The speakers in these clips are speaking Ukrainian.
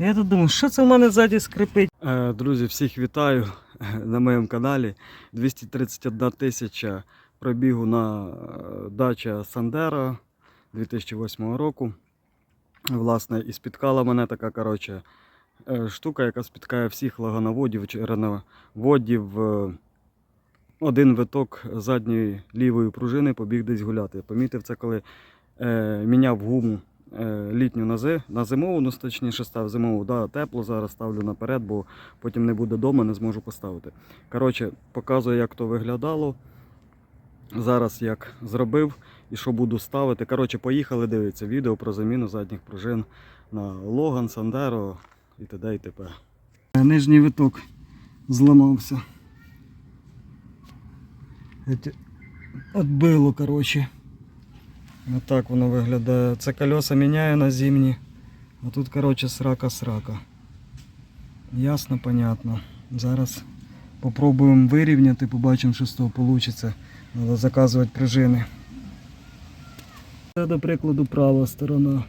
Я тут думаю, що це в мене ззаді скрипить? Е, друзі, всіх вітаю на моєму каналі. 231 тисяча пробігу на дача Сандера 2008 року. Власне, і спіткала мене така коротше, е, штука, яка спіткає всіх лагановодів, череноводів. е, Один виток задньої лівої пружини побіг десь гуляти. Я помітив це, коли міняв гуму літню на, зи, на зимову, ну точніше став зимову, да, тепло зараз ставлю наперед, бо потім не буде вдома, не зможу поставити. Коротше, показую, як то виглядало. Зараз як зробив і що буду ставити. Коротше, поїхали дивитися відео про заміну задніх пружин на Логан, Сандеро і т.д. і т.п. Нижній виток зламався. Отбило, коротше. Отак воно виглядає. Це колеса міняю на зимні. А тут, коротше, срака-срака. Ясно, понятно. Зараз попробуємо вирівняти, побачимо, що з того вийде. Треба заказувати пружини. Це, до прикладу, права сторона.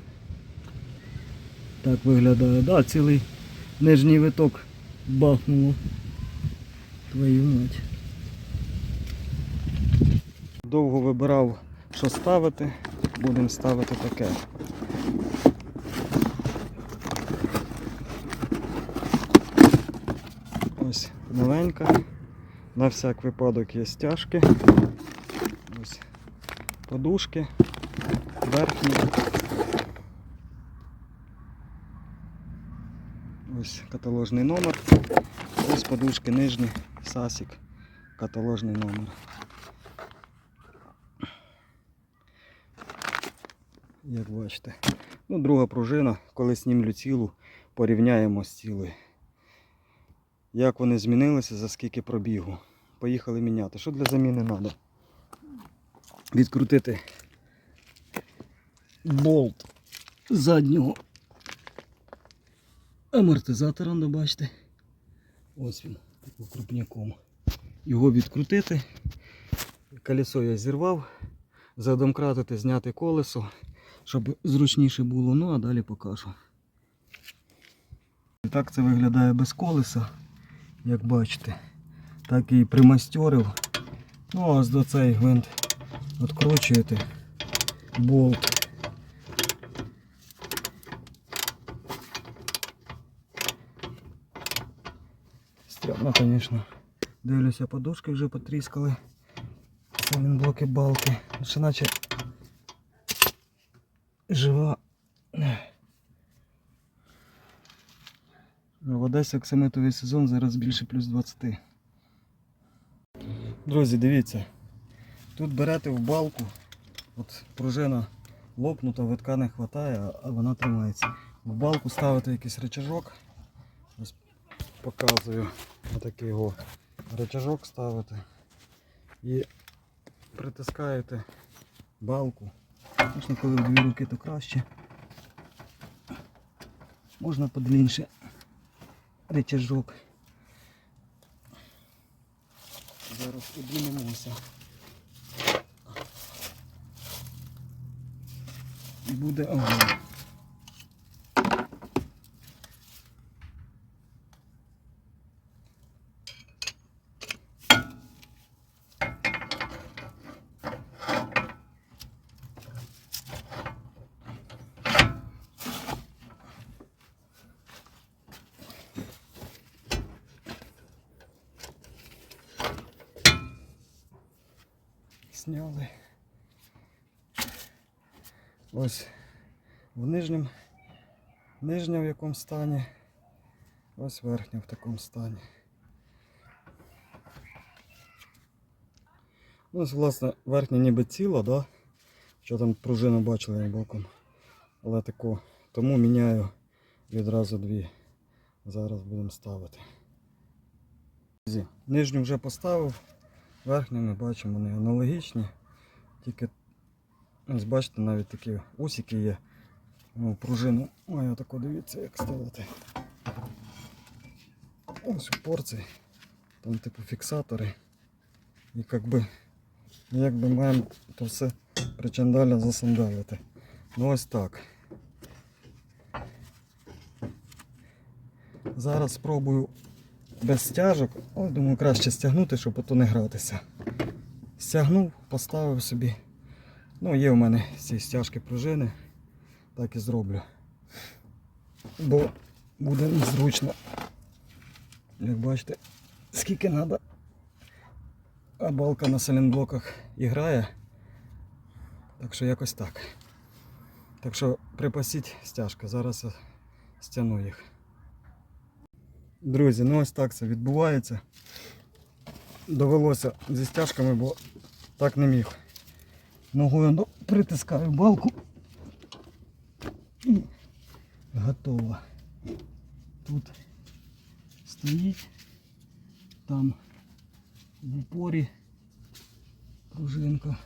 Так виглядає. Да, цілий нижній виток бахнуло. Твою мать. Довго вибирав, що ставити. Будемо ставити таке. Ось новенька. На всяк випадок є стяжки. Ось подушки. Верхні. Ось каталожний номер. Ось подушки нижні, сасік, каталожний номер. Як бачите. Ну, друга пружина, коли знімлю цілу, порівняємо з цілою. Як вони змінилися, за скільки пробігу. Поїхали міняти. Що для заміни треба? Відкрутити болт заднього амортизатора, ну, бачите. Ось він, крупняком. Його відкрутити. Колесо я зірвав, задомкратити, зняти колесо, щоб зручніше було, ну а далі покажу. І так це виглядає без колеса, як бачите. Так і примастьорив. Ну, ось до цей гвинт відкручуєте болт. Стрьомно, звісно. Дивлюся, подушки вже потріскали. блоки балки. Ще наче жива. В Одесі оксамитовий сезон зараз більше плюс 20. Друзі, дивіться. Тут берете в балку, от пружина лопнута, витка не вистачає, а вона тримається. В балку ставите якийсь рычажок. Ось показую. Отакий його рычажок ставите. І притискаєте балку. Звісно, коли в дві руки, то краще. Можна подлінше рычажок. Зараз піднімемося. І буде огонь. Сняли. Ось в нижньому, нижня в якому стані, ось верхня в такому стані. Ну, Ось, власне, верхня ніби ціла, да? що там пружину бачили боком. Але таку, тому міняю відразу дві. Зараз будемо ставити. Нижню вже поставив, верхню ми бачимо, вони аналогічні, тільки Ось бачите, навіть такі усики є. Ну, пружину маю таку, дивіться, як ставити. Ось у порції. Там типу фіксатори. І як би, як би маємо то все причандаля засандалити. Ну ось так. Зараз спробую без стяжок. Ой, думаю, краще стягнути, щоб ото не гратися. Стягнув, поставив собі. Ну, є у мене ці стяжки пружини. Так і зроблю. Бо буде незручно. Як бачите, скільки треба. А балка на селенблоках і грає. Так що якось так. Так що припасіть стяжки, зараз я стягну їх. Друзі, ну ось так це відбувається. Довелося зі стяжками, бо так не міг. Ногою ну, притискаю балку. І готово. Тут стоїть, там в упорі пружинка.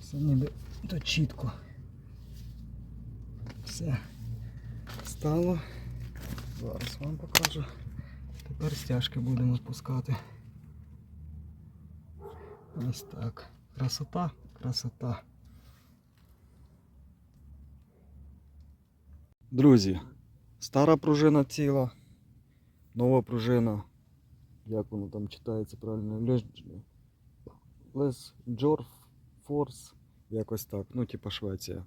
Все ніби то чітко. Все стало. Зараз вам покажу. Тепер стяжки будемо спускати. Ось так. Красота, красота. Друзі, стара пружина ціла, нова пружина. Як воно там читається правильно? Лес- Джорф Форс. Якось так. Ну, типа Швеція.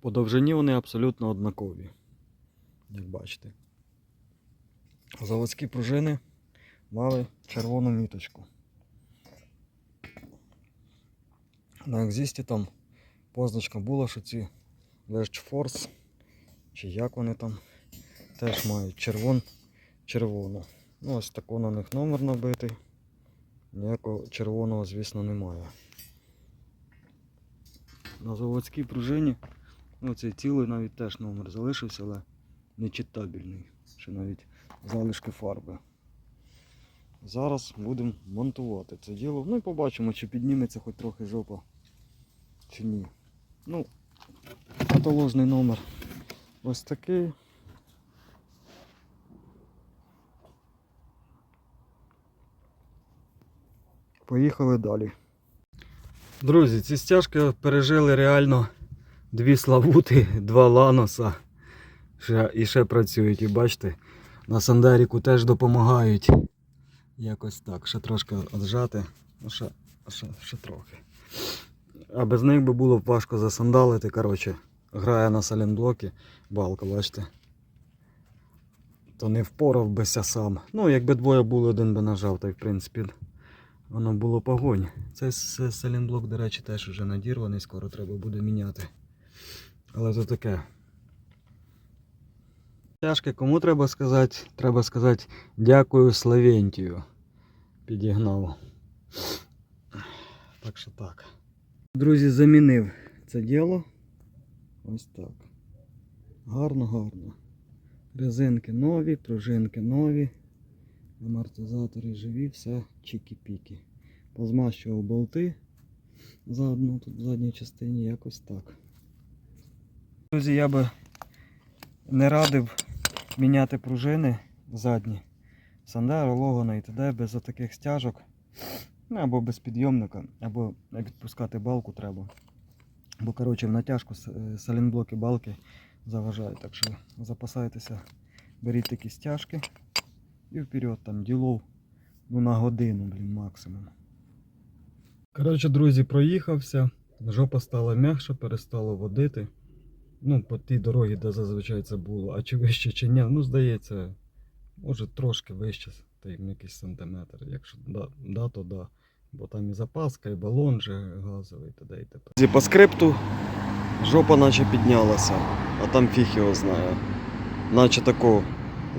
По довжині вони абсолютно однакові. Як бачите. Заводські пружини мали червону міточку. На екзісті там позначка була, що ці Last Force, чи як вони там, теж мають червон, червону. Ну, ось тако на них номер набитий. Ніякого червоного, звісно, немає. На заводській пружині, ну цей цілий навіть теж номер залишився, але нечитабельний. Ще навіть залишки фарби. Зараз будемо монтувати це діло. Ну і побачимо, чи підніметься хоч трохи жопа, чи ні. Ну, каталожний номер ось такий. Поїхали далі. Друзі, ці стяжки пережили реально дві славути, два ланоса. Ще, і ще працюють. І бачите, на Сандеріку теж допомагають. Якось так. Ще трошки отжати. Ну, ще, ще, ще трохи. А без них би було б важко засандалити. Коротше, грає на саленблокі. Балка, бачите. То не впорав бися сам. Ну, якби двоє було, один би нажав, та й в принципі воно було погонь. Цей с- до речі, теж вже надірваний, скоро треба буде міняти. Але то таке. Тяжке, кому треба сказати? Треба сказати дякую Словентію. Підігнав. Так що так. Друзі, замінив це діло. Ось так. Гарно, гарно. Резинки нові, пружинки нові. Амортизатори живі, все чікі-пікі. Позмащував болти заодно тут в задній частині якось так. Друзі, я би не радив міняти пружини задні. Сандеро, Логана і т.д. без таких стяжок. Ну, або без підйомника, або відпускати балку треба. Бо коротше в натяжку е, салінблоки балки заважають. Так що запасайтеся, беріть такі стяжки і вперед там ділов ну, на годину, блін, максимум. Коротше, друзі, проїхався. Жопа стала м'якша, перестало водити. Ну, по тій дорогі, де зазвичай це було. А чи вище, чи ні, ну здається, може трошки вище, та якийсь сантиметр. Якщо да, да, то да. Бо там і запаска, і балон же газовий, т.д. і т.п. По скрипту жопа наче піднялася, а там фіг його знає. Наче тако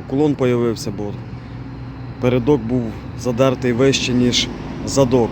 уклон появився, бо передок був задертий вище, ніж задок.